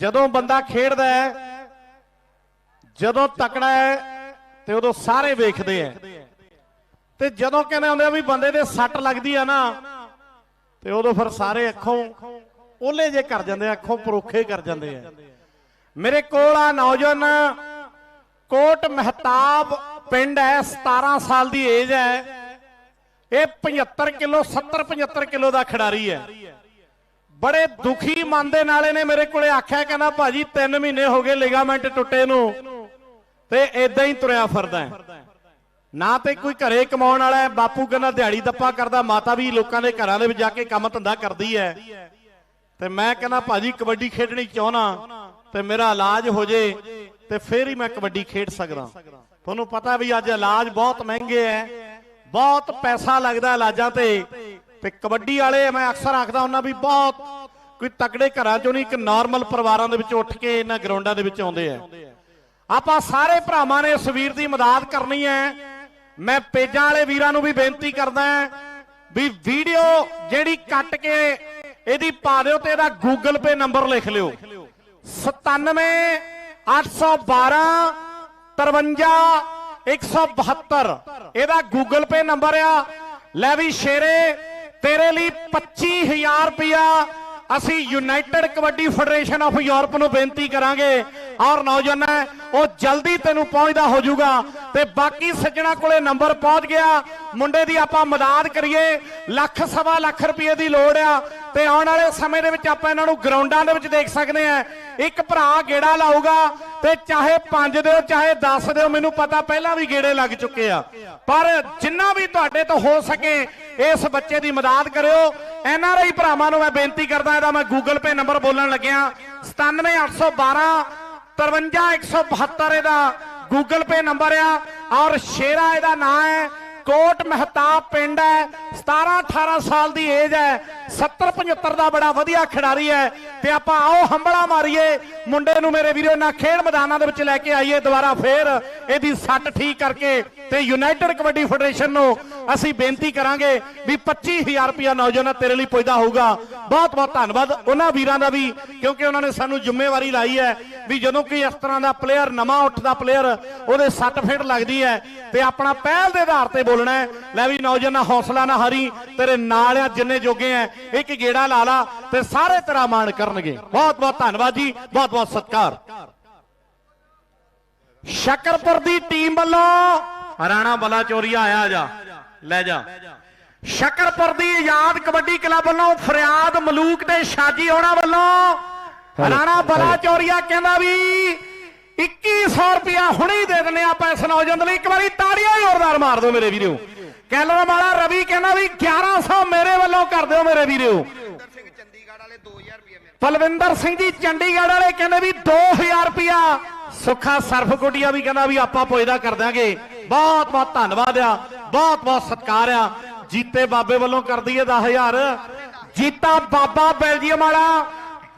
ਜਦੋਂ ਬੰਦਾ ਖੇਡਦਾ ਹੈ, ਜਦੋਂ ਤਕੜਾ ਹੈ, ਤੇ ਉਦੋਂ ਸਾਰੇ ਵੇਖਦੇ ਆ ਤੇ ਜਦੋਂ ਕਹਿੰਦੇ ਹੁੰਦੇ ਆ ਵੀ ਬੰਦੇ ਦੇ ਸੱਟ ਲੱਗਦੀ ਆ ਨਾ, ਤੇ ਉਦੋਂ ਫਿਰ ਸਾਰੇ ਅੱਖੋਂ ਓਲੇ ਜੇ ਕਰ ਜਾਂਦੇ ਆ, ਅੱਖੋਂ ਪਰੋਖੇ ਕਰ ਜਾਂਦੇ ਆ। ਮੇਰੇ ਕੋਲ ਆ ਨੌਜਵਾਨ ਕੋਟ ਮਹਿਤਾਬ ਪਿੰਡ ਹੈ 17 ਸਾਲ ਦੀ ਏਜ ਹੈ। ਇਹ 75 ਕਿਲੋ 70 75 ਕਿਲੋ ਦਾ ਖਿਡਾਰੀ ਹੈ। ਬੜੇ ਦੁਖੀ ਮਨ ਦੇ ਨਾਲ ਇਹਨੇ ਮੇਰੇ ਕੋਲੇ ਆਖਿਆ, ਕਹਿੰਦਾ ਭਾਜੀ 3 ਮਹੀਨੇ ਹੋ ਗਏ ਲਿਗਾਮੈਂਟ ਟੁੱਟੇ ਨੂੰ ਤੇ ਇਦਾਂ ਹੀ ਤੁਰਿਆ ਫਿਰਦਾ ਹੈ। ਨਾ ਤੇ ਕੋਈ ਘਰੇ ਕਮਾਉਣ ਵਾਲਾ ਹੈ, ਬਾਪੂ ਕਹਿੰਦਾ ਦਿਹਾੜੀ ਦੱਪਾ ਕਰਦਾ, ਮਾਤਾ ਵੀ ਲੋਕਾਂ ਦੇ ਘਰਾਂ ਦੇ ਵਿੱਚ ਜਾ ਕੇ ਕੰਮ ਧੰਦਾ ਕਰਦੀ ਹੈ। ਤੇ ਮੈਂ ਕਹਿੰਦਾ ਭਾਜੀ ਕਬੱਡੀ ਖੇਡਣੀ ਚਾਹਣਾ ਤੇ ਮੇਰਾ ਇਲਾਜ ਹੋ ਜੇ, ਤੇ ਫੇਰ ਹੀ ਮੈਂ ਕਬੱਡੀ ਖੇਡ ਸਕਦਾ। ਤੁਹਾਨੂੰ ਪਤਾ ਵੀ ਅੱਜ ਇਲਾਜ ਬਹੁਤ ਮਹਿੰਗੇ ਐ ਬਹੁਤ ਪੈਸਾ ਲੱਗਦਾ ਇਲਾਜਾਂ ਤੇ ਤੇ ਕਬੱਡੀ ਵਾਲੇ ਮੈਂ ਅਕਸਰ ਆਖਦਾ ਹੁੰਦਾ ਵੀ ਬਹੁਤ ਕੋਈ ਤਕੜੇ ਘਰਾਂ ਚੋਂ ਨਹੀਂ, ਇੱਕ ਨਾਰਮਲ ਪਰਿਵਾਰਾਂ ਦੇ ਵਿੱਚ ਉੱਠ ਕੇ ਇਹਨਾਂ ਗਰਾਊਂਡਾਂ ਦੇ ਵਿੱਚ ਆਉਂਦੇ ਆ। ਆਪਾਂ ਸਾਰੇ ਭਰਾਵਾਂ ਨੇ ਇਸ ਵੀਰ ਦੀ ਮਦਦ ਕਰਨੀ ਹੈ। ਮੈਂ ਪੇਜਾਂ ਵਾਲੇ ਵੀਰਾਂ ਨੂੰ ਵੀ ਬੇਨਤੀ ਕਰਦਾ ਵੀ ਵੀਡੀਓ ਜਿਹੜੀ ਕੱਟ ਕੇ ਇਹਦੀ ਪਾ ਦਿਓ ਤੇ ਇਹਦਾ ਗੂਗਲ ਪੇ ਨੰਬਰ ਲਿਖ ਲਿਓ। 97 812 53 172 ਇਹਦਾ ਗੂਗਲ ਪੇ ਨੰਬਰ ਆ। ਲੈ ਵੀ ਸ਼ੇਰੇ ਤੇਰੇ ਲਈ 25000 ਰੁਪਇਆ ਅਸੀਂ United Kabaddi Federation of Europe ਨੂੰ ਬੇਨਤੀ ਕਰਾਂਗੇ। ਔਰ ਨੌਜਵਾਨਾਂ, ਉਹ ਜਲਦੀ ਤੈਨੂੰ ਪਹੁੰਚਦਾ ਹੋ ਜਾਊਗਾ ਤੇ ਬਾਕੀ ਸੱਜਣਾ ਕੋਲੇ ਨੰਬਰ ਪਹੁੰਚ ਗਿਆ। ਮੁੰਡੇ ਦੀ ਆਪਾਂ ਮਦਦ ਕਰੀਏ। ਲੱਖ ਸਵਾ ਲੱਖ ਰੁਪਏ ਦੀ ਲੋੜ ਆ। ਤੇ ਆਉਣ ਵਾਲੇ ਸਮੇਂ ਦੇ ਵਿੱਚ ਆਪਾਂ ਇਹਨਾਂ ਨੂੰ ਗਰਾਊਂਡਾਂ ਦੇ ਵਿੱਚ ਦੇਖ ਸਕਦੇ ਆ। ਇੱਕ ਭਰਾ ਗੇੜਾ ਲਾਊਗਾ। ਤੇ ਚਾਹੇ 5 ਦਿਓ, ਚਾਹੇ 10 ਦਿਓ, ਮੈਨੂੰ ਪਤਾ ਪਹਿਲਾਂ ਵੀ ਗੇੜੇ ਲੱਗ ਚੁੱਕੇ ਆ। ਪਰ ਜਿੰਨਾ ਵੀ ਤੁਹਾਡੇ ਤੋਂ ਹੋ ਸਕੇ ਇਸ ਬੱਚੇ ਦੀ ਮਦਦ ਕਰਿਓ। ਐਨ ਆਰ ਆਈ ਭਰਾਵਾਂ ਨੂੰ ਮੈਂ ਬੇਨਤੀ ਕਰਦਾ, ਇਹਦਾ ਮੈਂ ਗੂਗਲ ਪੇ ਨੰਬਰ ਬੋਲਣ ਲੱਗਿਆ। 97812 53172 ਇਹਦਾ ਗੂਗਲ ਪੇ ਨੰਬਰ ਆ। ਔਰ ਸ਼ੇਰਾ ਇਹਦਾ ਨਾਂ ਹੈ। ਕੋਟ ਮਹਿਤਾਬ ਪਿੰਡ ਹੈ 17 18 ਸਾਲ ਦੀ ਏਜ ਹੈ 70 75 ਦਾ ਬੜਾ ਵਧੀਆ ਖਿਡਾਰੀ ਹੈ। ਤੇ ਆਪਾਂ ਆਓ ਹੰਬਲਾ ਮਾਰੀਏ, ਮੁੰਡੇ ਨੂੰ ਮੇਰੇ ਵੀਰੋ ਨਾ ਖੇਡ ਮੈਦਾਨਾਂ ਦੇ ਵਿੱਚ ਲੈ ਕੇ ਆਈਏ, ਦੁਬਾਰਾ ਫੇਰ ਇਹਦੀ ਸੱਟ ਠੀਕ ਕਰਕੇ ਤੇ ਯੂਨਾਈਟਿਡ ਕਬੱਡੀ ਫੈਡਰੇਸ਼ਨ ਨੂੰ ਅਸੀਂ ਬੇਨਤੀ ਕਰਾਂਗੇ ਵੀ 25000 ਰੁਪਇਆ ਨੌਜਵਾਨਾਂ ਤੇਰੇ ਲਈ ਪੁੱਜਦਾ ਹੋਊਗਾ। ਬਹੁਤ ਬਹੁਤ ਧੰਨਵਾਦ। ਉਹਨਾਂ ਵੀਰਾਂ ਦਾ ਵੀ, ਕਿਉਂਕਿ ਉਹਨਾਂ ਨੇ ਸਾਨੂੰ ਜ਼ਿੰਮੇਵਾਰੀ ਲਾਈ ਹੈ। ਵੀ ਜਦੋਂ ਕੋਈ ਇਸ ਤਰ੍ਹਾਂ ਦਾ ਪਲੇਅਰ ਨਵਾਂ ਉੱਠਦਾ ਪਲੇਅਰ ਉਹਦੇ ਸੱਟ ਫੇਟ ਲੱਗਦੀ ਹੈ ਤੇ ਆਪਣਾ ਪਹਿਲ ਦੇ ਆਧਾਰ ਤੇ ਬੋਲਣਾ ਲੈ ਵੀ ਨੌਜਵਾਨਾਂ ਹੌਸਲਾ ਨਾ ਹਰੀ, ਤੇਰੇ ਨਾਲ ਆ ਜਿੰਨੇ ਜੋਗੇ ਆ ਇੱਕ ਗੇੜਾ ਲਾ ਲਾ ਤੇ ਸਾਰੇ ਤੇਰਾ ਮਾਣ ਕਰਨਗੇ। ਬਹੁਤ ਬਹੁਤ ਧੰਨਵਾਦ ਜੀ ਬਹੁਤ ਬਹੁਤ ਸਤਿਕਾਰ। ਸ਼ਕਰਪੁਰ ਦੀ ਟੀਮ ਵੱਲੋਂ ਰਾਣਾ ਬਲਾ ਚੋਰੀਆ ਆਇਆ ਜਾ, ਲੈ ਜਾ। ਸ਼ਕਰਪੁਰ ਦੀ ਆਜ਼ਾਦ ਕਬੱਡੀ ਕਲੱਬ ਵੱਲੋਂ ਫਰਿਆਦ ਮਲੂਕ ਤੇ ਸ਼ਾਜੀ ਹੋਣਾ ਵੱਲੋਂ ਰਾਣਾ ਬਲਾ ਚੋਰੀਆ ਕਹਿੰਦਾ ਵੀ 2100 ਰੁਪਇਆ ਹੁਣੇ ਹੀ ਦੇ ਦਿੰਨੇ ਆਪਾਂ ਇਸ ਨੌਜਵਾਨ ਲਈ। ਇੱਕ ਵਾਰੀ ਤਾੜੀਆਂ ਜ਼ੋਰਦਾਰ ਮਾਰ ਦਿਓ ਮੇਰੇ ਵੀਰੋ। ਕੈਲਰ ਵਾਲਾ ਰਵੀ ਕਹਿੰਦਾ ਵੀ 1100 ਮੇਰੇ ਵੱਲੋਂ ਕਰ ਦਿਓ ਮੇਰੇ ਵੀਰੋ। ਸੁਖਿੰਦਰ ਸਿੰਘ ਚੰਡੀਗੜ੍ਹ ਵਾਲੇ 2000 ਰੁਪਏ ਮੇਰੇ ਪਲਵਿੰਦਰ ਸਿੰਘ ਜੀ ਚੰਡੀਗੜ੍ਹ ਵਾਲੇ ਕਹਿੰਦੇ ਵੀ 2000 ਰੁਪਿਆ ਸੁੱਖਾ ਸਰਫ ਗੁੱਡੀਆ ਵੀ ਕਹਿੰਦਾ ਵੀ ਆਪਾਂ ਪੁੱਜਦਾ ਕਰ ਦਾਂਗੇ ਬਹੁਤ ਬਹੁਤ ਧੰਨਵਾਦ ਆ। ਬਹੁਤ ਬਹੁਤ ਸਤਿਕਾਰ ਆ। ਜੀਤੇ ਬਾਬੇ ਵੱਲੋਂ ਕਰ ਦਈਏ 10000 ਜੀਤਾ ਬਾਬਾ ਬੈਲਜੀਅਮ ਵਾਲਾ।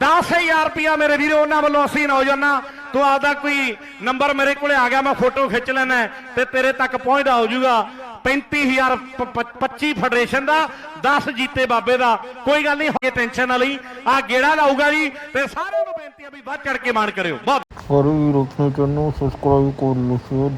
10000 ਰੁਪਿਆ ਮੇਰੇ ਵੀਰੋ, ਉਹਨਾਂ ਵੱਲੋਂ ਅਸੀਂ ਨੌਜਵਾਨਾਂ, ਤੂੰ ਆਪਦਾ ਕੋਈ ਨੰਬਰ ਮੇਰੇ ਕੋਲੇ ਆ ਗਿਆ, ਮੈਂ ਫੋਟੋ ਖਿੱਚ ਲੈਣਾ ਤੇ ਤੇਰੇ ਤੱਕ ਪਹੁੰਚਦਾ ਹੋ ਜਾਊਗਾ। 35000 25 ਫੈਡਰੇਸ਼ਨ ਦਾ 10 ਜੀਤੇ ਬਾਬੇ ਦਾ। ਕੋਈ ਗੱਲ ਨਹੀਂ ਹੋਗੇ ਟੈਨਸ਼ਨ ਨਾ ਲਈ। ਆ ਗੇੜਾ ਲਾਊਗਾ ਜੀ ਤੇ ਸਾਰਿਆਂ ਨੂੰ ਬੇਨਤੀ ਆ ਵੀ ਵੱਧ ਚੜ ਕੇ ਮਾਣ ਕਰਿਓ। ਬਹੁਤ ਸਾਰੇ ਵੀਰ ਆਪਣੇ ਚੈਨਲ ਨੂੰ ਸਬਸਕ੍ਰਾਈਬ ਕਰ ਲਓ ਸ਼ੇਅਰ